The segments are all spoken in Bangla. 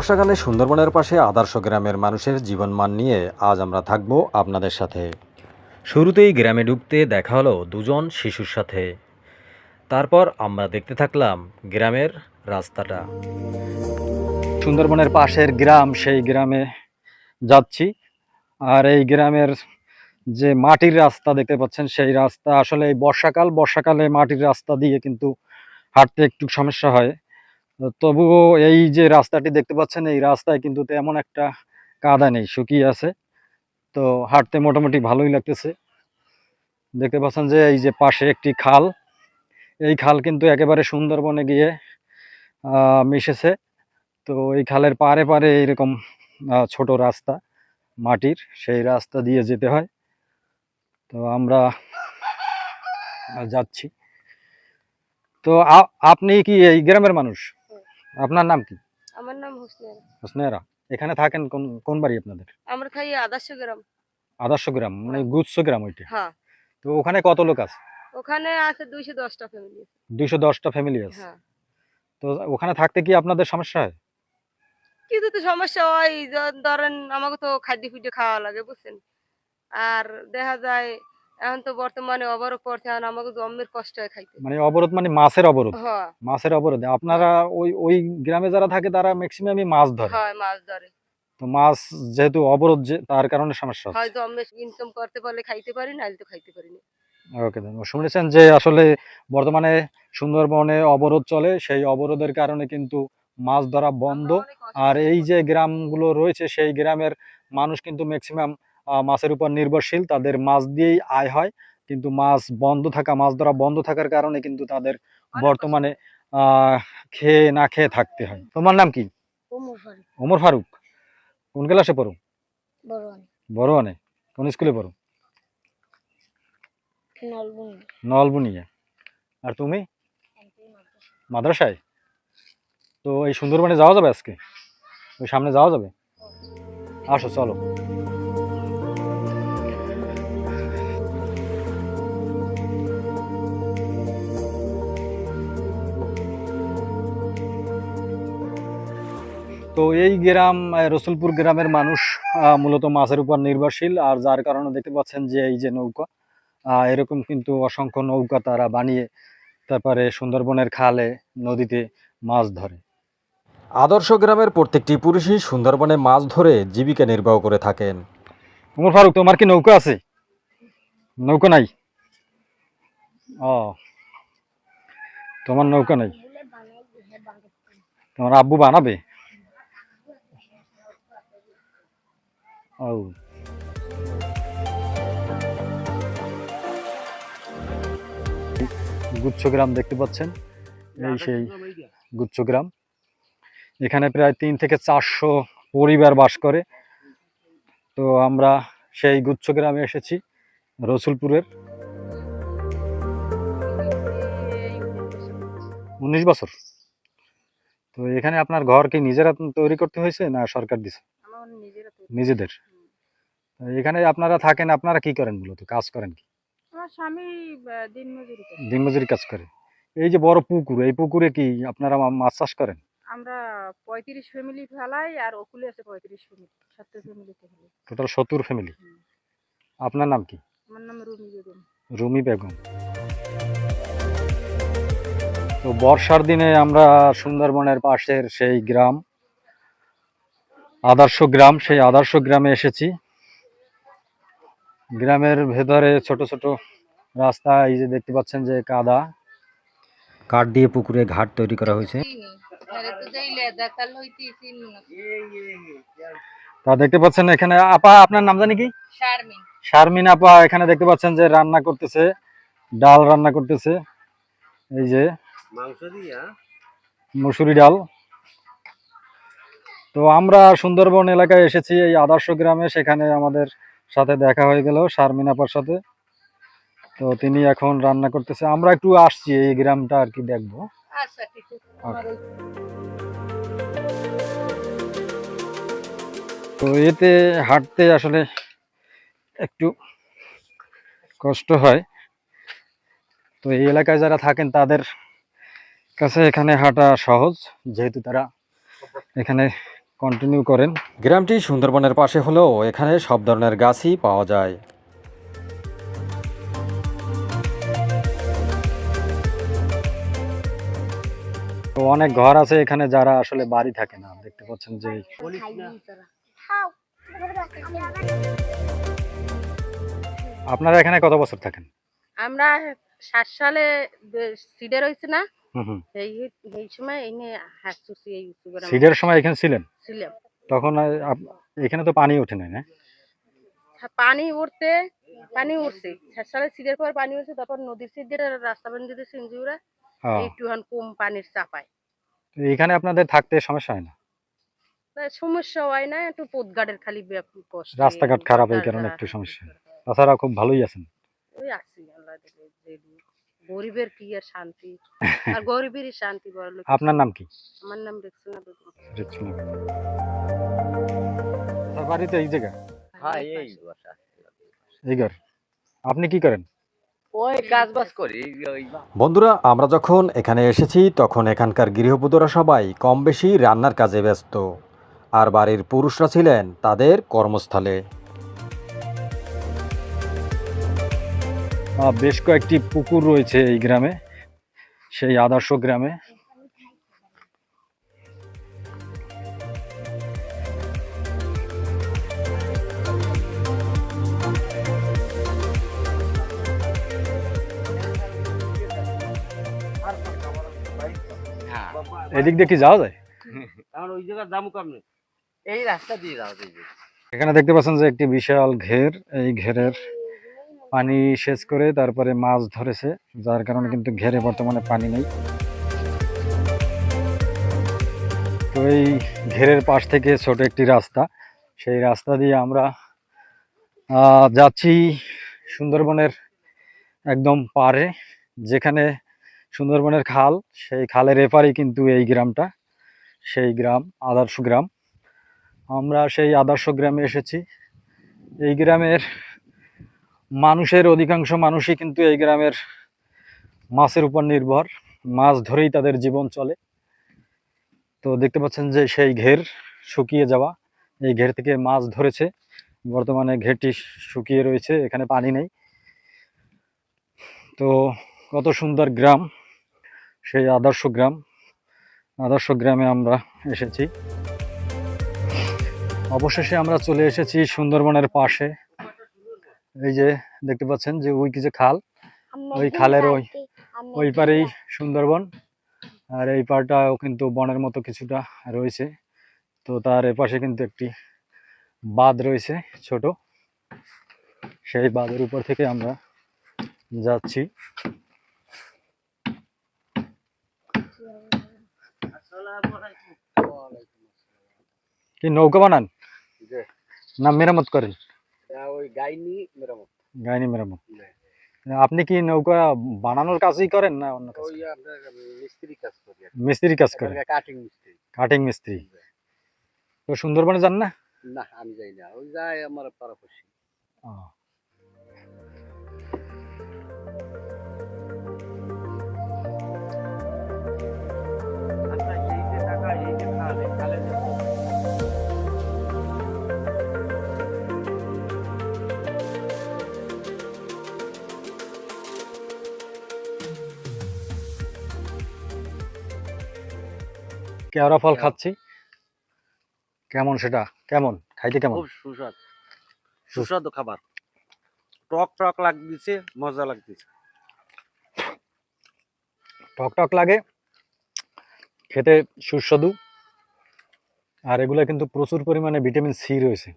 বর্ষাকালে সুন্দরবনের পাশে আদর্শ গ্রামের মানুষের জীবনমান নিয়ে আজ আমরা থাকব আপনাদের সাথে। শুরুতেই গ্রামে ঢুকতে দেখা হলো দুজন শিশুর সাথে। তারপর আমরা দেখতে থাকলাম গ্রামের রাস্তাটা। সুন্দরবনের পাশের গ্রাম, সেই গ্রামে যাচ্ছি। আর এই গ্রামের যে মাটির রাস্তা দেখতে পাচ্ছেন, সেই রাস্তা আসলে এই বর্ষাকাল, বর্ষাকালে মাটির রাস্তা দিয়ে কিন্তু হাঁটতে একটু সমস্যা হয়। তবুও এই যে রাস্তাটি দেখতে পাচ্ছেন এই রাস্তায় কিন্তু তেমন একটা কাদা নেই শুকিয়ে আছে। তো হাঁটতে মোটামুটি ভালোই লাগতেছে। দেখতে পাচ্ছেন যে এই যে পাশে একটি খাল এই খাল কিন্তু একেবারে সুন্দরবনে গিয়ে মিশেছে। তো এই খালের পারে পারে এরকম আহ, ছোট রাস্তা মাটির সেই রাস্তা দিয়ে যেতে হয়। তো আমরা যাচ্ছি। তো আপনি কি এই গ্রামের মানুষ? আপনার নাম কি? আমার নাম হোসনেরা। হোসনেরা এখানে থাকেন কোন কোন বাড়ি আপনাদের? আমরা থাকি আদর্শ গ্রাম আদর্শ গ্রাম মানে গুচ্ছ গ্রাম ওইটা? হ্যাঁ। তো ওখানে কত লোক আছে? ওখানে আছে দুইশো দশটা ফ্যামিলি দুইশো দশটা ফ্যামিলি আছে? হ্যাঁ। তো ওখানে থাকতে কি আপনাদের সমস্যা হয়? কিন্তু তো সমস্যা হয় ধরেন আমাকে তো খাদ্য খুঁজে খাওয়া লাগে বুঝছেন? আর দেখা যায় এখন তো বর্তমানে অবরোধ পড়ছে এখন আমাকে জমের কষ্ট হয় খাইতে মানে অবরোধ মানে মাছের অবরোধ? হ্যাঁ মাছের অবরোধ। আপনারা ওই ওই গ্রামে যারা থাকে তারা ম্যাক্সিমামই মাছ ধরে। হয় মাছ ধরে। তো মাছ যেহেতু অবরোধ যে তার কারণে সমস্যা হয় জমে ইনকাম করতে পারলে খাইতে পারি না তো খাইতে পারি না। ওকে শুনেছেন যে আসলে বর্তমানে সুন্দরবনে অবরোধ চলে সেই অবরোধের কারণে কিন্তু মাছ ধরা বন্ধ। আর এই যে গ্রামগুলো রয়েছে সেই গ্রামের মানুষ কিন্তু ম্যাক্সিমাম মাছের উপর নির্ভরশীল তাদের মাছ দিয়েই আয় হয়। কিন্তু মাছ বন্ধ থাকা মাছ ধরা বন্ধ থাকার কারণে কিন্তু তাদের বর্তমানে খেয়ে না খেয়ে থাকতে হয়। তোমার নাম কি? ওমর ফারুক। কোন ক্লাসে পড়ো? বড় বড় কোন স্কুলে পড়ো? নলবুনিয়া। আর তুমি? মাদ্রাসায়? তো এই সুন্দরবনে যাওয়া যাবে আজকে? ওই সামনে যাওয়া যাবে? আসো চলো। তো এই গ্রাম রসুলপুর গ্রামের মানুষ মূলত মাছের উপর নির্ভরশীল। আর যার কারণে দেখতে পাচ্ছেন যে এই যে নৌকা এরকম কিন্তু অসংখ্য নৌকা তারা বানিয়ে তারপরে সুন্দরবনের খালে নদীতে মাছ ধরে। আদর্শ গ্রামের প্রত্যেকটি পুরুষই সুন্দরবনে মাছ ধরে জীবিকা নির্বাহ করে থাকেন। উমর ফারুক তোমার কি নৌকা আছে? নৌকা নাই? ও তোমার নৌকা নাই? তোমার আব্বু বানাবে? ও গুচ্ছগ্রাম দেখতে পাচ্ছেন? এই সেই গুচ্ছগ্রাম। এখানে প্রায় তিন থেকে চারশো পরিবার বাস করে। তো আমরা সেই গুচ্ছ গ্রামে এসেছি রসুলপুরের। উনিশ বছর। তো এখানে আপনার ঘর কি নিজেরা তৈরি করতে হয়েছে না সরকার দিছে। নিজেদের। এখানে আপনারা থাকেন আপনারা কি করেন মূলত কাজ করেন কি? আমার স্বামী দিন করে। দিনমজুরি কাজ করে। এই যে বড় পুকুর এই পুকুরে কি আপনারা মাছ চাষ করেন? আমরা পঁয়ত্রিশ ফ্যামিলি ফেলাই আর ওকুলে আছে পঁয়ত্রিশ ফ্যামিলি সত্তর ফ্যামিলিতে টোটাল সত্তর ফ্যামিলি আপনার নাম কি? আমার নাম রুমি বেগম। রুমি বেগম। তো বর্ষার দিনে আমরা সুন্দরবনের পাশের সেই গ্রাম আদর্শ গ্রাম সেই আদর্শ গ্রামে এসেছি। গ্রামের ভেতরে ছোট ছোট রাস্তা এই যে দেখতে পাচ্ছেন যে কাদা। কাঠ দিয়ে পুকুরে ঘাট তৈরি করা হয়েছে। তা দেখতে পাচ্ছেন এখানে আপা আপনার নাম জানি কি? শারমিন। শারমিন আপা এখানে দেখতে পাচ্ছেন যে রান্না করতেছে ডাল রান্না করতেছে এই যে মুসুরি ডাল। তো আমরা সুন্দরবন এলাকায় এসেছি এই আদর্শ গ্রামে সেখানে আমাদের সাথে দেখা হয়ে গেল শারমিন আপার সাথে। তো তিনি এখন রান্না করতেছে। আমরা একটু আসছি এই গ্রামটা আর কি দেখব। আচ্ছা তো এতে হাঁটতে আসলে একটু কষ্ট হয়। তো এই এলাকায় যারা থাকেন তাদের কাছে এখানে হাঁটা সহজ যেহেতু তারা এখানে কন্টিনিউ করেন। গ্রামটি সুন্দরবনের পাশে হলেও এখানে সব ধরনের গাছই পাওয়া যায়। তো অনেক ঘর আছে এখানে যারা আসলে বাড়ি থাকে না। দেখতে পাচ্ছেন যে আপনারা এখানে কত বছর থাকেন? আমরা ষাট সালে সিডের হয়েছে না। এই এই সময় এনে হাত চুষি এই সুগার সিডের সময় এখানে ছিলেন? ছিলাম। তখন আপ- এখানে তো পানি ওঠে না? পানি উঠতে পানি উঠছে। পর পানি উঠছে তারপর নদীর রাস্তা ও, একটুখান কম পানির চাপায়। তো এখানে আপনাদের থাকতে সমস্যা হয় না? তা সমস্যা হয় না একটু পোতগাড়ের খালি ব্যাপ- কষ্ট। রাস্তাঘাট খারাপ এই কারণে একটু সমস্যা। তাছাড়া খুব ভালোই আছেন। ওই আছি আল্লাহ গরিবের কি আর শান্তি? আর গরিবেরই শান্তি বড় লোক আপনার নাম কি? আমার নাম রেক্সোনা বেগম। বাড়িতে এই জায়গা? হ্যাঁ এই বাসা এই ঘর। আপনি কি করেন? ওই কাজ করি বন্ধুরা আমরা যখন এখানে এসেছি তখন এখানকার গৃহবধূরা সবাই কম বেশি রান্নার কাজে ব্যস্ত। আর বাড়ির পুরুষরা ছিলেন তাদের কর্মস্থলে। বেশ কয়েকটি পুকুর রয়েছে এই গ্রামে সেই আদর্শ গ্রামে। হ্যাঁ। এদিক দিয়ে কি যাওয়া যায়? কারণ ওই জায়গায় দাম কম নেই। এই রাস্তা দিয়ে যাও এই যে। এখানে দেখতে পাচ্ছেন যে একটি বিশাল ঘের এই ঘেরের পানি সেচ করে তারপরে মাছ ধরেছে, যার কারণে কিন্তু ঘেরে বর্তমানে পানি নেই। তো এই ঘেরের পাশ থেকে ছোট একটি রাস্তা, সেই রাস্তা দিয়ে আমরা যাচ্ছি সুন্দরবনের একদম পারে যেখানে সুন্দরবনের খাল, সেই খালের এপারেই কিন্তু এই গ্রামটা, সেই গ্রাম, আদর্শ গ্রাম। আমরা সেই আদর্শ গ্রামে এসেছি। এই গ্রামের মানুষের অধিকাংশ মানুষই কিন্তু এই গ্রামের মাছের উপর নির্ভর। মাছ ধরেই তাদের জীবন চলে। তো দেখতে পাচ্ছেন যে সেই ঘের শুকিয়ে যাওয়া। এই ঘের থেকে মাছ ধরেছে। বর্তমানে ঘেরটি শুকিয়ে রয়েছে, এখানে পানি নেই। তো কত সুন্দর গ্রাম, সেই আদর্শ গ্রাম। আদর্শ গ্রামে আমরা এসেছি। অবশেষে আমরা চলে এসেছি সুন্দরবনের পাশে। এই যে দেখতে পাচ্ছেন যে ওই কি যে খাল? ওই খালের ওই ওই পারেই সুন্দরবন। আর এই পারটাও কিন্তু বনের মতো কিছুটা রয়েছে। তো তার এপাশে কিন্তু একটি বাঁধ রয়েছে ছোট। সেই বাঁধের উপর থেকে আমরা যাচ্ছি। কি নৌকা বানান? না মেরামত করেন? ওই গাইনি মেরামত। গাইনি মেরামত। আপনি কি নৌকা বানানোর কাজই করেন না অন্য কাজ মিস্ত্রি কাজ করি মিস্ত্রি কাজ করেন? কাটিং মিস্ত্রি। কাটিং মিস্ত্রি। তো সুন্দরবনে যান না? না আমি যাই না। ওই যাই আমার পাড়াপড়শি। ও। কেওড়া ফল খাচ্ছি। কেমন সেটা? কেমন? খাইতে কেমন? খুব সুস্বাদ। সুস্বাদু খাবার। টক টক লাগতেছে মজা লাগতেছে। টক টক লাগে খেতে সুস্বাদু। আর এগুলো কিন্তু প্রচুর পরিমাণে ভিটামিন সি রয়েছে।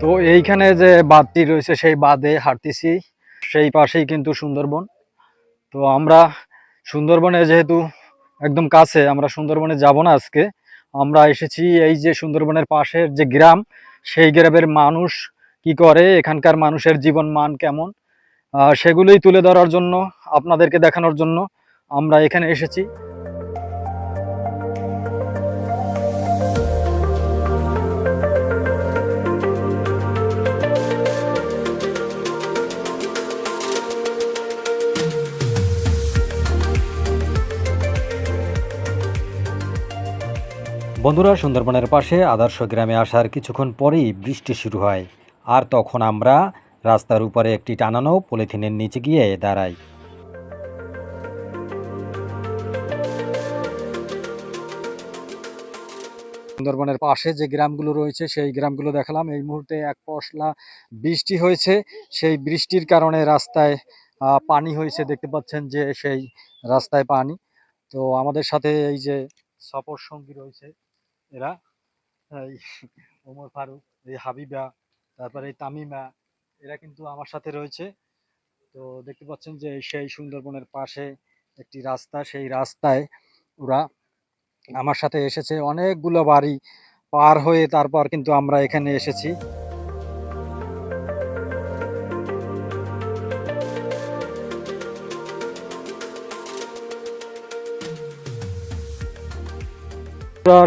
তো এইখানে যে বাঁধটি রয়েছে সেই বাঁধে হাঁটতেছি। সেই পাশেই কিন্তু সুন্দরবন। তো আমরা সুন্দরবনে যেহেতু একদম কাছে, আমরা সুন্দরবনে যাব না আজকে। আমরা এসেছি এই যে সুন্দরবনের পাশের যে গ্রাম, সেই গ্রামের মানুষ কি করে, এখানকার মানুষের জীবন মান কেমন সেগুলোই তুলে ধরার জন্য, আপনাদেরকে দেখানোর জন্য আমরা এখানে এসেছি। বন্ধুরা, সুন্দরবনের পাশে আদর্শ গ্রামে আসার কিছুক্ষণ পরেই বৃষ্টি শুরু হয়। আর তখন আমরা রাস্তার উপরে একটি টানানো পলিথিনের নিচে গিয়ে দাঁড়াই। সুন্দরবনের পাশে যে গ্রামগুলো রয়েছে, সেই গ্রামগুলো দেখালাম। এই মুহূর্তে এক পশলা বৃষ্টি হয়েছে। সেই বৃষ্টির কারণে রাস্তায় পানি হয়েছে। দেখতে পাচ্ছেন যে সেই রাস্তায় পানি। তো আমাদের সাথে এই যে সফর সঙ্গী রয়েছে এরা, এই ওমর ফারুক, এই হাবিবা, তারপরে এই তামিমা, এরা কিন্তু আমার সাথে রয়েছে। তো দেখতে পাচ্ছেন যে সেই সুন্দরবনের পাশে একটি রাস্তা, সেই রাস্তায় ওরা আমার সাথে এসেছে। অনেকগুলো বাড়ি পার হয়ে তারপর কিন্তু আমরা এখানে এসেছি।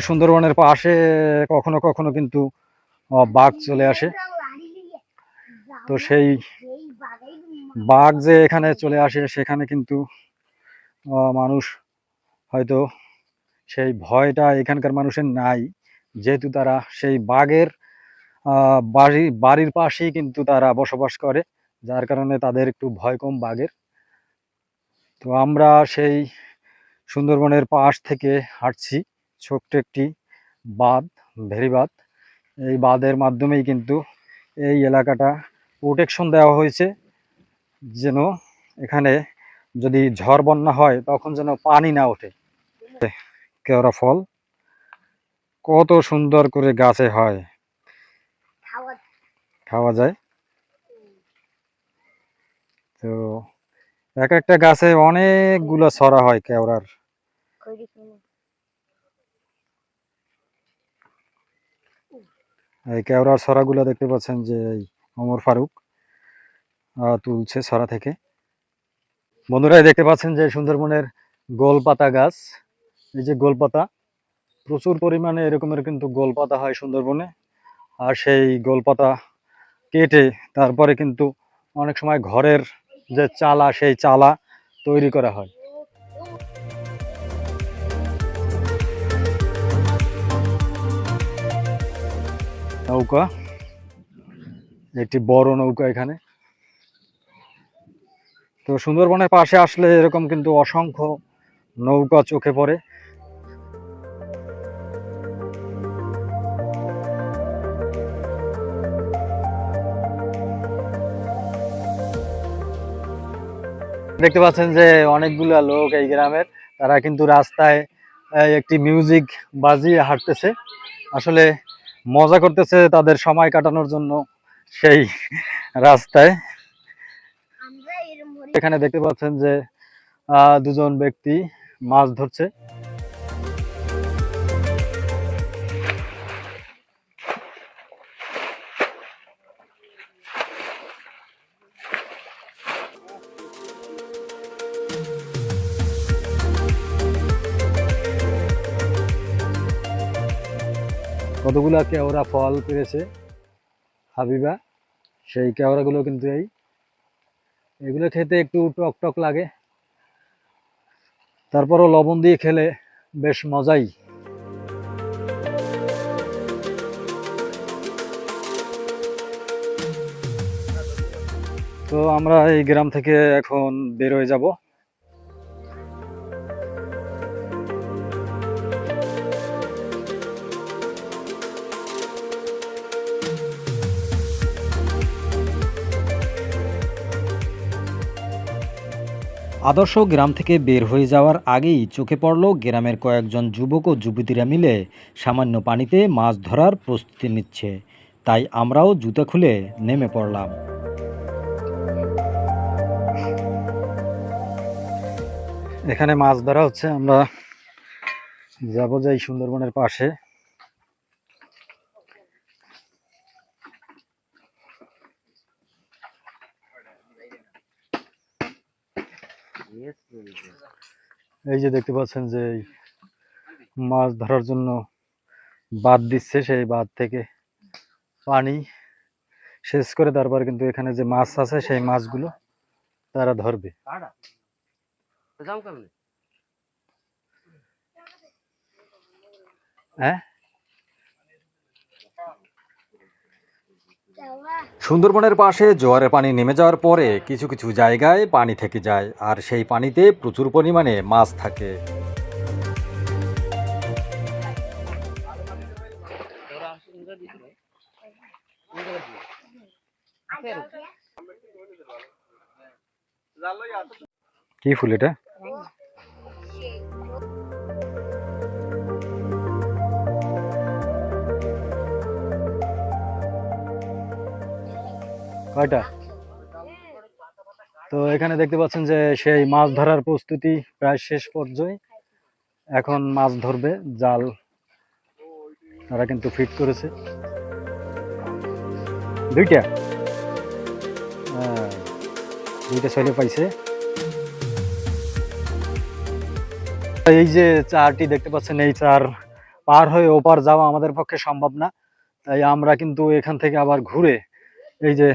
সুন্দরবনের পাশে কখনো কখনো কিন্তু বাঘ চলে আসে। তো সেই বাঘ যে এখানে চলে আসে, সেখানে কিন্তু মানুষ হয়তো সেই ভয়টা এখানকার মানুষের নাই। যেহেতু তারা সেই বাঘের বাড়ি, বাড়ির পাশেই কিন্তু তারা বসবাস করে, যার কারণে তাদের একটু ভয় কম বাঘের। তো আমরা সেই সুন্দরবনের পাশ থেকে হাঁটছি। ছোট্ট একটি বাঁধ ভেরি বাঁধ। এই বাঁধের মাধ্যমেই কিন্তু এই এলাকাটা প্রোটেকশন দেওয়া হয়েছে। যেন এখানে যদি ঝড় বন্যা হয় তখন যেন পানি না ওঠে। কেওড়া ফল কত সুন্দর করে গাছে হয়। খাওয়া যায়। তো এক একটা গাছে অনেকগুলো ছড়া হয় কেওড়ার। এই কেওড়ার ছড়াগুলো দেখতে পাচ্ছেন যে এই ওমর ফারুক তুলছে সরা থেকে। বন্ধুরা দেখতে পাচ্ছেন যে সুন্দরবনের গোলপাতা গাছ, এই যে গোলপাতা, প্রচুর পরিমাণে এরকমের কিন্তু গোলপাতা হয় সুন্দরবনে। আর সেই গোলপাতা কেটে তারপরে কিন্তু অনেক সময় ঘরের যে চালা, সেই চালা তৈরি করা হয়। নৌকা। একটি বড় নৌকা এখানে। তো সুন্দরবনের পাশে আসলে এরকম কিন্তু অসংখ্য নৌকা চোখে পড়ে। দেখতে পাচ্ছেন যে অনেকগুলো লোক এই গ্রামের, তারা কিন্তু রাস্তায় একটি মিউজিক বাজিয়ে হাঁটতেছে। আসলে মজা করতেছে তাদের সময় কাটানোর জন্য সেই রাস্তায়। এখানে দেখতে পাচ্ছেন যে আহ, দুজন ব্যক্তি মাছ ধরছে। কতগুলা কেওড়া ফল পেরেছে হাবিবা, সেই কেওড়াগুলো কিন্তু এই, এগুলো খেতে একটু টক টক লাগে। তারপরও লবণ দিয়ে খেলে বেশ মজাই। তো আমরা এই গ্রাম থেকে এখন বের হয়ে যাব। আদর্শ গ্রাম থেকে বের হয়ে যাওয়ার আগেই চোখে পড়ল গ্রামের কয়েকজন যুবক ও যুবতীরা মিলে সামান্য পানিতে মাছ ধরার প্রস্তুতি নিচ্ছে। তাই আমরাও জুতা খুলে নেমে পড়লাম। এখানে মাছ ধরা হচ্ছে। আমরা যাব যাই সুন্দরবনের পাশে। এই যে দেখতে পাচ্ছেন যে মাছ ধরার জন্য বাঁধ দিচ্ছে সেই বাঁধ থেকে পানি শেষ করে তারপর কিন্তু এখানে যে মাছ আছে সেই মাছগুলো তারা ধরবে। হ্যাঁ? সুন্দরবনের পাশে জোয়ারের পানি নেমে যাওয়ার পরে কিছু কিছু জায়গায় পানি থেকে যায়, আর সেই পানিতে প্রচুর পরিমাণে মাছ থাকে। কি ফুল এটা? কয়টা? তো এখানে দেখতে পাচ্ছেন যে সেই মাছ ধরার প্রস্তুতি প্রায় শেষ পর্যায়ে। এখন মাছ ধরবে জাল তারা কিন্তু ফিট করেছে। দুইটা? হ্যাঁ, দুইটা ছেলে পাইছে। এই যে চারটি দেখতে পাচ্ছেন এই চার পার হয়ে ওপার যাওয়া আমাদের পক্ষে সম্ভব না। তাই আমরা কিন্তু এখান থেকে আবার ঘুরে এই যে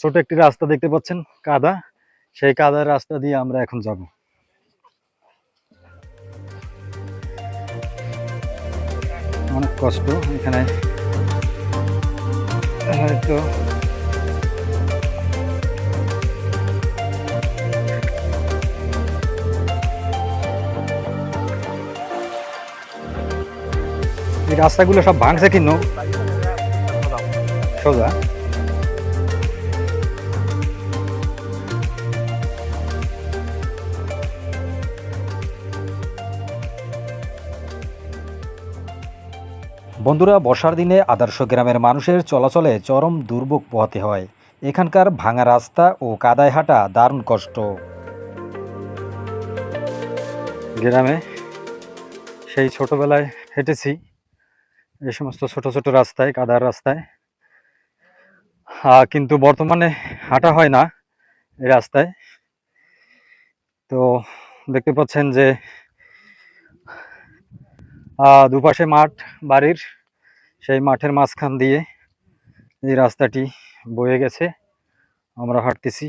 ছোট একটি রাস্তা দেখতে পাচ্ছেন, কাদা। সেই কাদার রাস্তা দিয়ে আমরা এখন যাব। অনেক কষ্ট এখানে। হয়তো এই রাস্তাগুলো সব ভাঙছে কিন্ন সোজা। বন্ধুরা, বর্ষার দিনে আদর্শ গ্রামের মানুষের চলাচলে চরম দুর্ভোগ পোহাতে হয়। এখানকার ভাঙা রাস্তা ও কাদায় হাঁটা দারুণ কষ্ট। গ্রামে সেই ছোটবেলায় হেঁটেছি এই সমস্ত ছোট ছোট রাস্তায়, কাদার রাস্তায়। কিন্তু বর্তমানে হাঁটা হয় না এই রাস্তায়। তো দেখতে পাচ্ছেন যে দুপাশে মাঠ বাড়ির, সেই মাঠের মাঝখান দিয়ে এই রাস্তাটি বয়ে গেছে, আমরা হাঁটতেছি।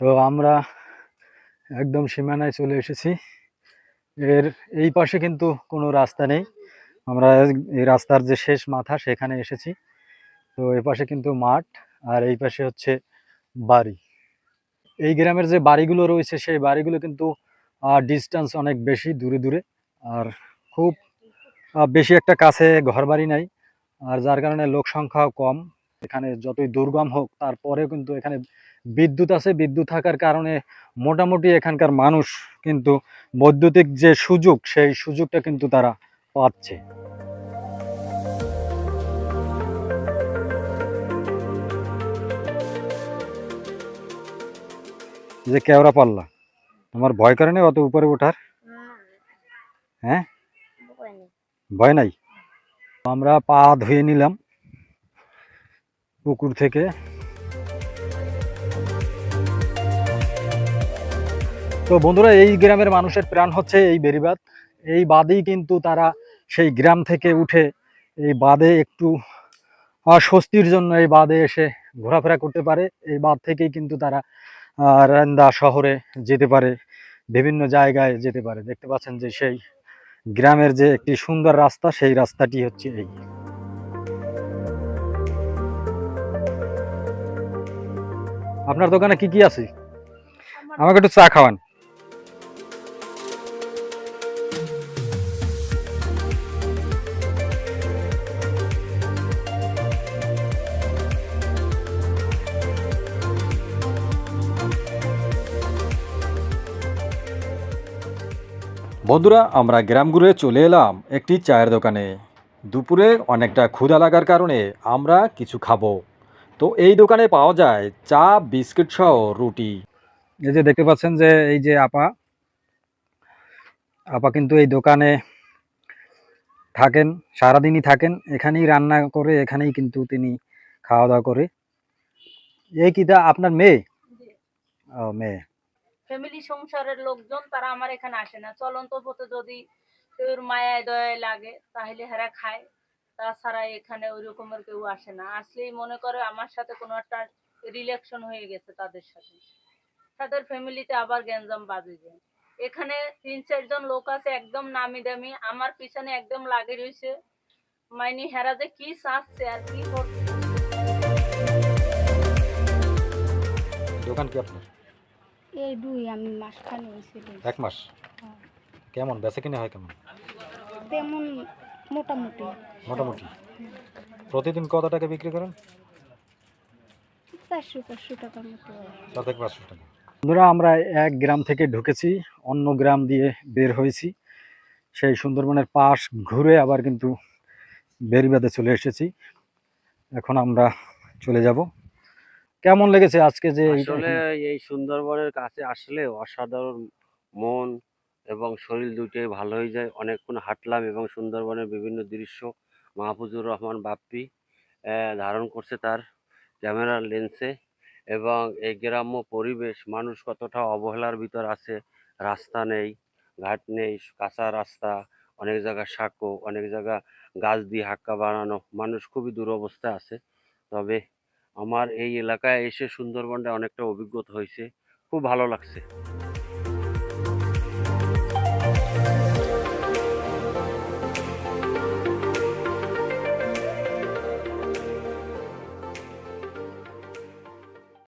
তো আমরা একদম সীমানায় চলে এসেছি। এর এই পাশে কিন্তু কোনো রাস্তা নেই। আমরা এই রাস্তার যে শেষ মাথা, সেখানে এসেছি। তো এই পাশে কিন্তু মাঠ, আর এই পাশে হচ্ছে বাড়ি। এই গ্রামের যে বাড়িগুলো রয়েছে, সেই বাড়িগুলো কিন্তু ডিস্টেন্স অনেক বেশি, দূরে দূরে। আর খুব বেশি একটা কাছে ঘর বাড়ি নাই। আর যার কারণে লোক সংখ্যাও কম। এখানে যতই দুর্গম হোক, তারপরেও কিন্তু এখানে বিদ্যুৎ আছে। বিদ্যুৎ থাকার কারণে মোটামুটি এখানকার মানুষ কিন্তু বৈদ্যুতিক যে সুযোগ, সেই সুযোগটা কিন্তু তারা পাচ্ছে। যে কেওড়া পাল্লা তোমার ভয় করে না অত উপরে ওঠার? হ্যাঁ? ভয় নাই। আমরা পা ধুয়ে নিলাম পুকুর থেকে। তো বন্ধুরা এই গ্রামের মানুষের প্রাণ হচ্ছে এই বেরিবাদ এই বাদেই কিন্তু তারা সেই গ্রাম থেকে উঠে এই বাদে একটু স্বস্তির জন্য এই বাদে এসে ঘোরাফেরা করতে পারে। এই বাদ থেকেই কিন্তু তারা রান্দা শহরে যেতে পারে বিভিন্ন জায়গায় যেতে পারে। দেখতে পাচ্ছেন যে সেই গ্রামের যে একটি সুন্দর রাস্তা সেই রাস্তাটি হচ্ছে এই। আপনার দোকানে কি কি আছে? আমাকে একটু চা খাওয়ান। বন্ধুরা আমরা গ্রাম ঘুরে চলে এলাম একটি চায়ের দোকানে। দুপুরে অনেকটা ক্ষুধা লাগার কারণে আমরা কিছু খাব। তো এই দোকানে পাওয়া যায় চা বিস্কিট সহ রুটি। এই যে দেখতে পাচ্ছেন যে এই যে আপা। আপা কিন্তু এই দোকানে থাকেন সারাদিনই থাকেন। এখানেই রান্না করে এখানেই কিন্তু তিনি খাওয়া দাওয়া করে। এই কিটা আপনার মেয়ে? ও মেয়ে। ফ্যামিলি সংসারের লোকজন তারা আমার এখানে আসে না। চলন্ত পথে যদি কেউর মায়ায়, দয়ায় লাগে, তাহলে হেরা খায়। তাছাড়া এখানে ওই রকমের কেউ আসে না। আসলেই মনে করে আমার সাথে কোনো একটা রিলেকশন হয়ে গেছে তাদের সাথে। তাদের ফ্যামিলিতে আবার গ্যাঞ্জাম বাজে যায় এখানে তিন চারজন লোক আছে, একদম নামি দামি। আমার পিছনে একদম লাগে রয়েছে। মাইনি, হেরা যে কি চাচ্ছে আর কি করছে। দোকান কি আপনার? এই দুই আমি মাসখানে হয়েছিল এক মাস? কেমন? বেচে কিনে হয় কেমন? তেমন মোটামুটি। মোটামুটি? প্রতিদিন কত টাকা বিক্রি করেন? চারশো পাঁচশো টাকার মতো। চার থেকে পাঁচশো টাকা। বন্ধুরা আমরা এক গ্রাম থেকে ঢুকেছি অন্য গ্রাম দিয়ে বের হয়েছি। সেই সুন্দরবনের পাশ ঘুরে আবার কিন্তু বেরিবাদে চলে এসেছি। এখন আমরা চলে যাব। কেমন লেগেছে আজকে যে আসলে এই সুন্দরবনের কাছে আসলে অসাধারণ মন এবং শরীর দুটোই ভালো হয়ে যায়। অনেকক্ষণ হাঁটলাম এবং সুন্দরবনের বিভিন্ন দৃশ্য মাহফুজুর রহমান বাপ্পি ধারণ করছে তার ক্যামেরার লেন্সে এবং এই গ্রাম্য পরিবেশ মানুষ কতটা অবহেলার ভিতর আছে রাস্তা নেই ঘাট নেই কাঁচা রাস্তা অনেক জায়গা সাঁকো অনেক জায়গা গাছ দিয়ে হাক্কা বানানো মানুষ খুবই দুরবস্থায় আছে। তবে আমার এই এলাকায় এসে সুন্দরবনটা অনেকটা অভিজ্ঞতা হয়েছে। খুব ভালো লাগছে।